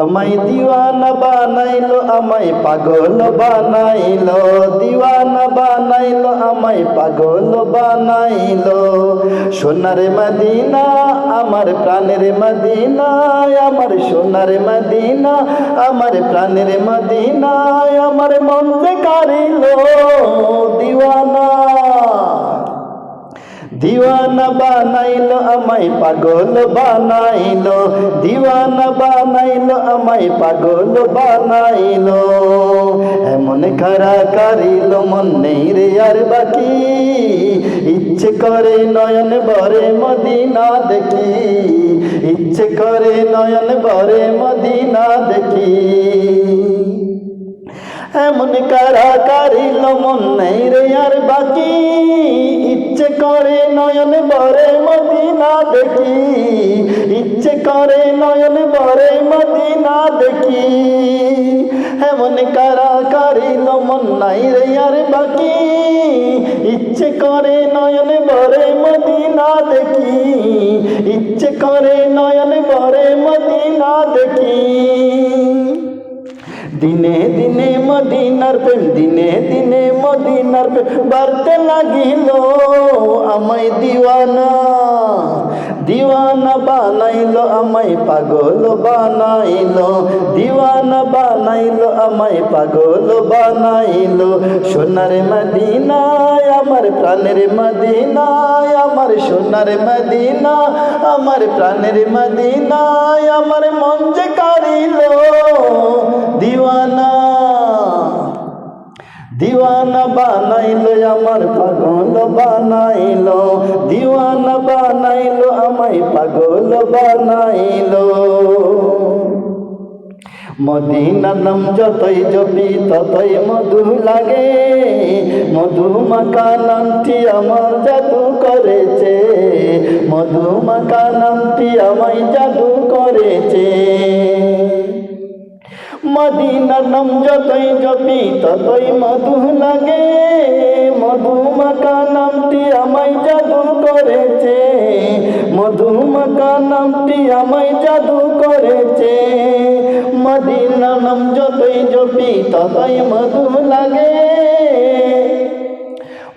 আমায় দিওয়ানা বানাইলো, আমায় পাগল বানাইলো। দিওয়ানা বানাইলো, আমায় পাগল বানাইলো। সোনার মদিনা, আমার প্রাণের মদিনা, আমার সোনার মদিনা, আমার প্রাণের মদিনা, আমার মন কারিলো দিওয়ানা দিওয়ানা বানাইলো, আমায় পাগল বানাইলো। দিওয়ানা বানাইলো, আমায় পাগল বানাইলো। এমন খারা কারিল, মন নেই রে আর বাকি। ইচ্ছে করে নয়ন বরে মদিনা দেখি। ইচ্ছে করে নয়ন বরে মদিনা দেখি। এমন কারা কারিল, মন নেই রে আর বাকি। করে নয়ন বরে মদিনা দেখি। ইচ্ছে করে নয়ন বরে মদিনা দেখি। এমন কারা কারিল মন নাই রে আর বাকি। ইচ্ছে করে নয়ন বরে মদিনা দেখি। ইচ্ছে করে নয়ন বরে মদিনা দিনে দিনে মদিনার প্রেম, দিনে দিনে মদিনার প্রেম। বাড়তে লাগিল আমায় দিওয়ানা দিওয়ানা বানাইলো আমায় পাগল বানাইলো, দিওয়ানা বানাইলো আমায় পাগল বানাইলো। সোনার মদিনায়, আমার প্রাণের মদিনায়, আমার সোনার মদিনা আমার প্রাণের মদিনায়, আমার মন যে কারিলো দিওয়ানা দিওয়ানা বানাইলো আমার পাগল বানাইলো, দিওয়ানা বানাইলো আমায় পাগল বানাইলো। মদিনা নাম যতই জপি, ততই মধু লাগে। মধু মাকা নামটি আমার জাদু করেছে। মধু মাকা নামটি আমায় নাম যতই জপি, ততই মধু লাগে। মধু নামটি আমায় জাদু করেছে। মধু নামটি আমায় জাদু করেছে। মদিনা নাম যতই জপি, ততই মধু লাগে।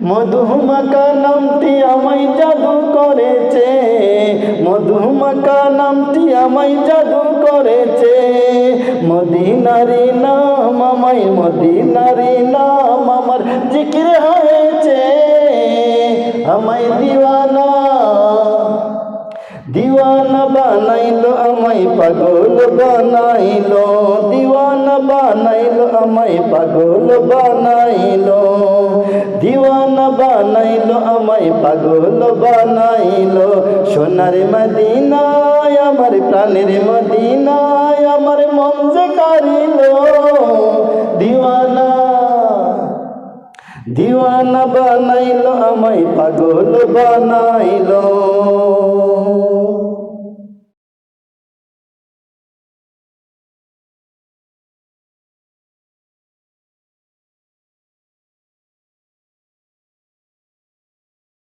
মধুমাকা নামটি আমায় জাদু করেছে। মধুমাকা নামটি আমায় জাদু করেছে। মদিনারি নাম আমায়, মদিনারি নাম আমার জিকির হয়েছে। আমায় দিওয়ানা দিওয়ানা বানাইলো, আমায় পাগল বানাইলো। দিওয়ানা বানাইলো, আমায় পাগল বানাইলো। বানাইলো আমায় পাগল বানাইলো। সোনার মদিনায়, আমার প্রাণের মদিনায়, আমার মন যে কারিলো দিওয়ানা দিওয়ানা বানাইলো, আমায় পাগল বানাইলো।